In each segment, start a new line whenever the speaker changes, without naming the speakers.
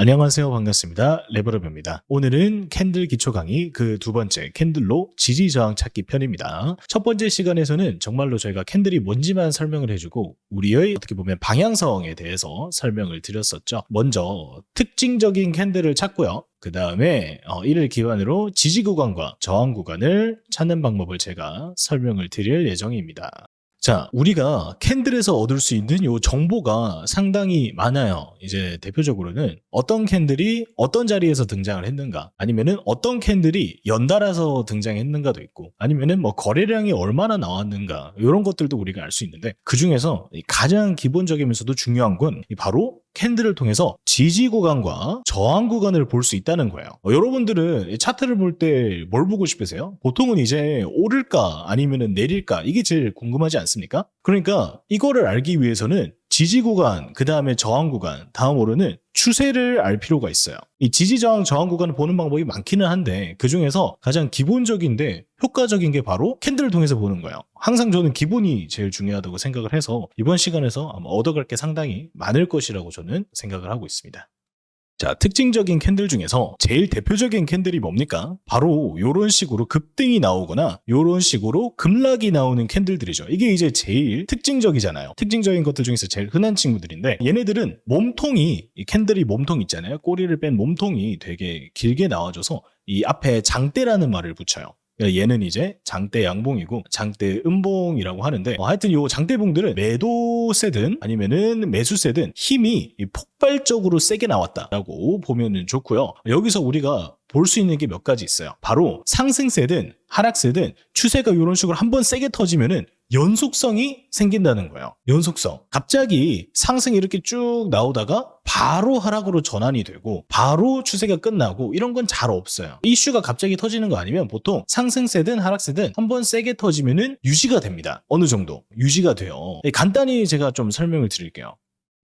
안녕하세요. 반갑습니다. 레버럽입니다. 오늘은 캔들 기초 강의 그 두 번째 캔들로 지지 저항 찾기 편입니다. 첫 번째 시간에서는 정말로 저희가 캔들이 뭔지만 설명을 해주고 우리의 어떻게 보면 방향성에 대해서 설명을 드렸었죠. 먼저 특징적인 캔들을 찾고요. 그 다음에 이를 기반으로 지지 구간과 저항 구간을 찾는 방법을 제가 설명을 드릴 예정입니다. 자, 우리가 캔들에서 얻을 수 있는 요 정보가 상당히 많아요. 이제 대표적으로는 어떤 캔들이 어떤 자리에서 등장을 했는가, 아니면은 어떤 캔들이 연달아서 등장했는가도 있고, 아니면은 뭐 거래량이 얼마나 나왔는가, 이런 것들도 우리가 알 수 있는데, 그 중에서 가장 기본적이면서도 중요한 건 바로 캔들을 통해서 지지 구간과 저항 구간을 볼 수 있다는 거예요. 어, 여러분들은 차트를 볼 때 뭘 보고 싶으세요? 보통은 이제 오를까 아니면 내릴까 이게 제일 궁금하지 않습니까? 그러니까 이거를 알기 위해서는 지지 구간, 그 다음에 저항 구간, 다음으로는 추세를 알 필요가 있어요. 이 지지 저항 저항 구간을 보는 방법이 많기는 한데 그 중에서 가장 기본적인데 효과적인 게 바로 캔들을 통해서 보는 거예요. 항상 저는 기본이 제일 중요하다고 생각을 해서 이번 시간에서 아마 얻어갈 게 상당히 많을 것이라고 저는 생각을 하고 있습니다. 자, 특징적인 캔들 중에서 제일 대표적인 캔들이 뭡니까? 바로 이런 식으로 급등이 나오거나 이런 식으로 급락이 나오는 캔들들이죠. 이게 이제 제일 특징적이잖아요. 특징적인 것들 중에서 제일 흔한 친구들인데 얘네들은 몸통이 이 캔들이 몸통 있잖아요. 꼬리를 뺀 몸통이 되게 길게 나와줘서 이 앞에 장대라는 말을 붙여요. 그러니까 얘는 이제 장대 양봉이고 장대 음봉이라고 하는데 어, 하여튼 요 장대봉들은 매도세든 아니면은 매수세든 힘이 폭발적으로 세게 나왔다라고 보면은 좋고요. 여기서 우리가 볼 수 있는 게 몇 가지 있어요. 바로 상승세든 하락세든 추세가 이런 식으로 한 번 세게 터지면은 연속성이 생긴다는 거예요. 연속성. 갑자기 상승이 이렇게 쭉 나오다가 바로 하락으로 전환이 되고 바로 추세가 끝나고 이런 건 잘 없어요. 이슈가 갑자기 터지는 거 아니면 보통 상승세든 하락세든 한 번 세게 터지면은 유지가 됩니다. 어느 정도 유지가 돼요. 네, 간단히 제가 좀 설명을 드릴게요.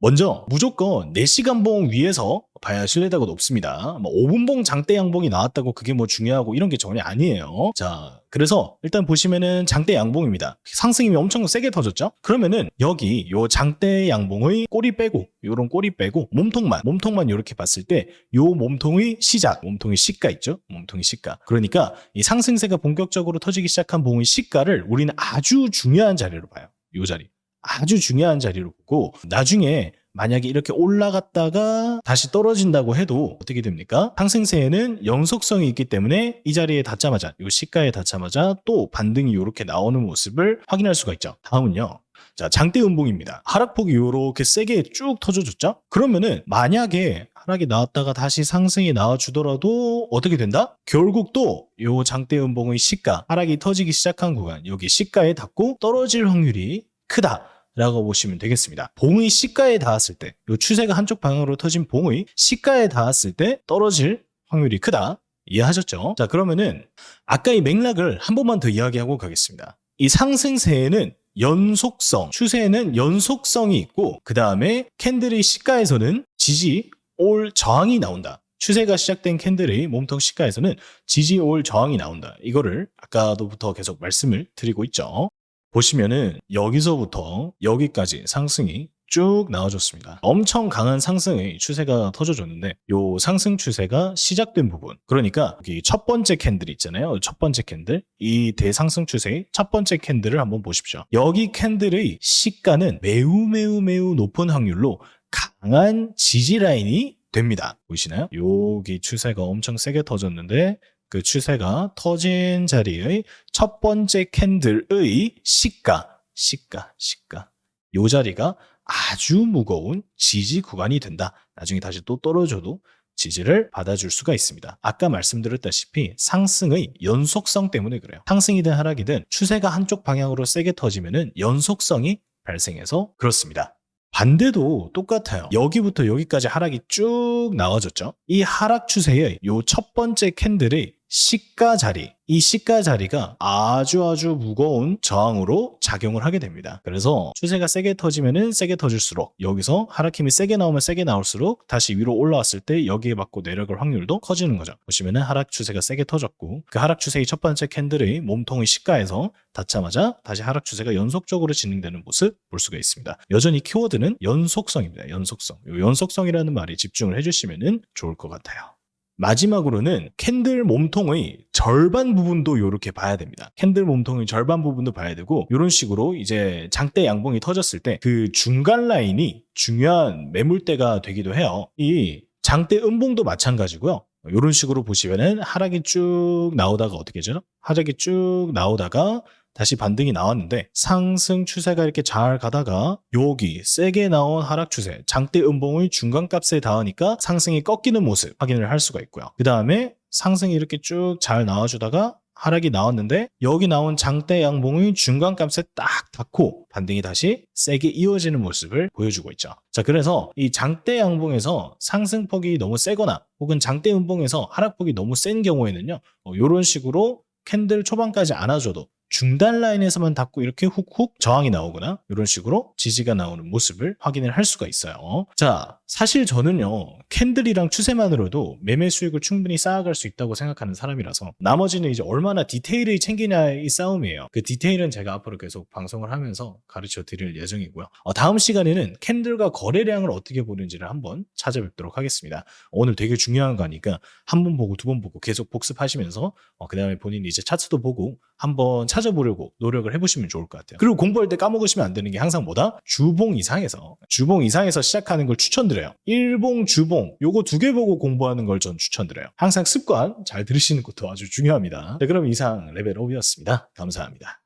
먼저 무조건 4시간봉 위에서 봐야 신뢰도가 높습니다. 뭐 5분봉 장대 양봉이 나왔다고 그게 뭐 중요하고 이런 게 전혀 아니에요. 자, 그래서 일단 보시면은 장대 양봉입니다. 상승이 엄청 세게 터졌죠? 그러면은 여기 요 장대 양봉의 꼬리 빼고 요런 꼬리 빼고 몸통만 몸통만 이렇게 봤을 때 요 몸통의 시작, 몸통의 시가 있죠? 몸통의 시가. 그러니까 이 상승세가 본격적으로 터지기 시작한 봉의 시가를 우리는 아주 중요한 자리로 봐요. 요 자리. 아주 중요한 자리로 보고 나중에 만약에 이렇게 올라갔다가 다시 떨어진다고 해도 어떻게 됩니까? 상승세에는 연속성이 있기 때문에 이 자리에 닿자마자 이 시가에 닿자마자 또 반등이 이렇게 나오는 모습을 확인할 수가 있죠. 다음은요. 자, 장대 음봉입니다. 하락폭이 이렇게 세게 쭉 터져줬죠? 그러면은 만약에 하락이 나왔다가 다시 상승이 나와주더라도 어떻게 된다? 결국 또 요 장대 음봉의 시가, 하락이 터지기 시작한 구간, 여기 시가에 닿고 떨어질 확률이 크다. 라고 보시면 되겠습니다. 봉의 시가에 닿았을 때, 이 추세가 한쪽 방향으로 터진 봉의 시가에 닿았을 때 떨어질 확률이 크다. 이해하셨죠? 자, 그러면은 아까 이 맥락을 한 번만 더 이야기하고 가겠습니다. 이 상승세에는 연속성, 추세에는 연속성이 있고, 그 다음에 캔들의 시가에서는 지지, 올 저항이 나온다. 추세가 시작된 캔들의 몸통 시가에서는 지지, 올 저항이 나온다. 이거를 아까도부터 계속 말씀을 드리고 있죠. 보시면은 여기서부터 여기까지 상승이 쭉 나와줬습니다. 엄청 강한 상승의 추세가 터져줬는데 요 상승 추세가 시작된 부분 그러니까 여기 첫 번째 캔들 있잖아요. 첫 번째 캔들 이 대상승 추세의 첫 번째 캔들을 한번 보십시오. 여기 캔들의 시가는 매우 매우 매우 높은 확률로 강한 지지 라인이 됩니다. 보이시나요? 여기 추세가 엄청 세게 터졌는데 그 추세가 터진 자리의 첫 번째 캔들의 시가, 시가, 시가. 요 자리가 아주 무거운 지지 구간이 된다. 나중에 다시 또 떨어져도 지지를 받아줄 수가 있습니다. 아까 말씀드렸다시피 상승의 연속성 때문에 그래요. 상승이든 하락이든 추세가 한쪽 방향으로 세게 터지면은 연속성이 발생해서 그렇습니다. 반대도 똑같아요. 여기부터 여기까지 하락이 쭉 나와졌죠. 이 하락 추세의 요 첫 번째 캔들의 시가 자리, 이 시가 자리가 아주 아주 무거운 저항으로 작용을 하게 됩니다. 그래서 추세가 세게 터지면은 세게 터질수록 여기서 하락 힘이 세게 나오면 세게 나올수록 다시 위로 올라왔을 때 여기에 맞고 내려갈 확률도 커지는 거죠. 보시면은 하락 추세가 세게 터졌고 그 하락 추세의 첫 번째 캔들의 몸통의 시가에서 닿자마자 다시 하락 추세가 연속적으로 진행되는 모습 볼 수가 있습니다. 여전히 키워드는 연속성입니다. 연속성. 이 연속성이라는 말에 집중을 해주시면 좋을 것 같아요. 마지막으로는 캔들 몸통의 절반 부분도 이렇게 봐야 됩니다. 캔들 몸통의 절반 부분도 봐야 되고 이런 식으로 이제 장대 양봉이 터졌을 때 그 중간 라인이 중요한 매물대가 되기도 해요. 이 장대 음봉도 마찬가지고요. 이런 식으로 보시면은 하락이 쭉 나오다가 어떻게 되죠? 하락이 쭉 나오다가 다시 반등이 나왔는데 상승 추세가 이렇게 잘 가다가 여기 세게 나온 하락 추세 장대 음봉의 중간 값에 닿으니까 상승이 꺾이는 모습 확인을 할 수가 있고요. 그 다음에 상승이 이렇게 쭉 잘 나와주다가 하락이 나왔는데 여기 나온 장대 양봉의 중간 값에 딱 닿고 반등이 다시 세게 이어지는 모습을 보여주고 있죠. 자, 그래서 이 장대 양봉에서 상승폭이 너무 세거나 혹은 장대 음봉에서 하락폭이 너무 센 경우에는요, 이런 식으로 캔들 초반까지 안아줘도 중단 라인에서만 닿고 이렇게 훅훅 저항이 나오거나 이런 식으로 지지가 나오는 모습을 확인을 할 수가 있어요. 자, 사실 저는요, 캔들이랑 추세만으로도 매매 수익을 충분히 쌓아갈 수 있다고 생각하는 사람이라서 나머지는 이제 얼마나 디테일을 챙기냐의 싸움이에요. 그 디테일은 제가 앞으로 계속 방송을 하면서 가르쳐 드릴 예정이고요. 어, 다음 시간에는 캔들과 거래량을 어떻게 보는지를 한번 찾아뵙도록 하겠습니다. 오늘 되게 중요한 거니까 한 번 보고 두 번 보고 계속 복습하시면서 어, 그 다음에 본인이 이제 차트도 보고 한번 찾아보려고 노력을 해보시면 좋을 것 같아요. 그리고 공부할 때 까먹으시면 안 되는 게 항상 뭐다? 주봉 이상에서 주봉 이상에서 시작하는 걸 추천드려요. 일봉, 주봉 요거 두 개 보고 공부하는 걸 전 추천드려요. 항상 습관 잘 들으시는 것도 아주 중요합니다. 네, 그럼 이상 레벨업이었습니다. 감사합니다.